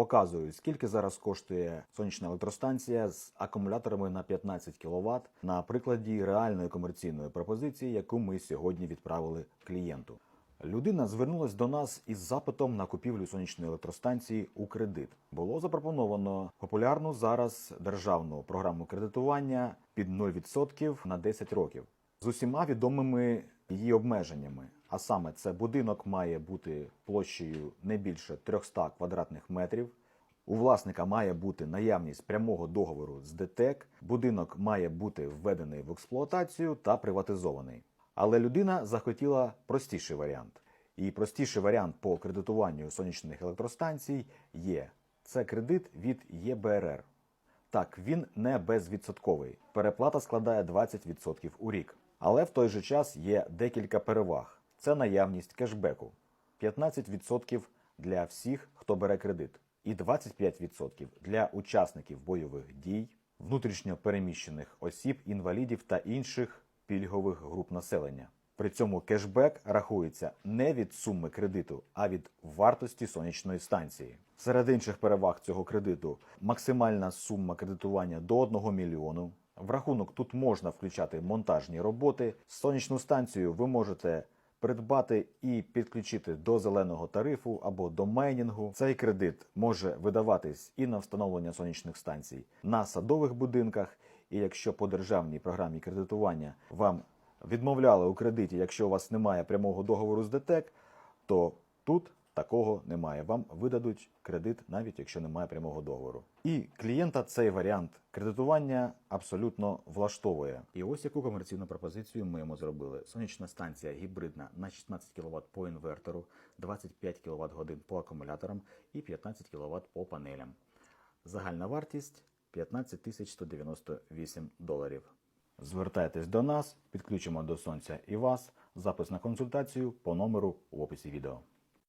Показую, скільки зараз коштує сонячна електростанція з акумуляторами на 15 кВт на прикладі реальної комерційної пропозиції, яку ми сьогодні відправили клієнту. Людина звернулась до нас із запитом на купівлю сонячної електростанції у кредит. Було запропоновано популярну зараз державну програму кредитування під 0% на 10 років з усіма відомими її обмеженнями. А саме це будинок має бути площею не більше 300 квадратних метрів. У власника має бути наявність прямого договору з ДТЕК, будинок має бути введений в експлуатацію та приватизований. Але людина захотіла простіший варіант. І простіший варіант по кредитуванню сонячних електростанцій є це кредит від ЄБРР. Так, він не безвідсотковий. Переплата складає 20% у рік. Але в той же час є декілька переваг: це наявність кешбеку 15% для всіх, хто бере кредит, і 25% для учасників бойових дій, внутрішньо переміщених осіб, інвалідів та інших пільгових груп населення. При цьому кешбек рахується не від суми кредиту, а від вартості сонячної станції. Серед інших переваг цього кредиту максимальна сума кредитування до 1 мільйону. В рахунок тут можна включати монтажні роботи. Сонячну станцію ви можете придбати і підключити до зеленого тарифу або до майнінгу. Цей кредит може видаватись і на встановлення сонячних станцій на садових будинках. І якщо по державній програмі кредитування вам відмовляли у кредиті, якщо у вас немає прямого договору з ДТЕК, то тут такого немає. Вам видадуть кредит, навіть якщо немає прямого договору. І клієнта цей варіант кредитування абсолютно влаштовує. І ось яку комерційну пропозицію ми йому зробили. Сонячна станція гібридна на 16 кВт по інвертору, 25 кВт годин по акумуляторам і 15 кВт по панелям. Загальна вартість 15 198 доларів. Звертайтесь до нас, підключимо до сонця і вас. Запис на консультацію по номеру в описі відео.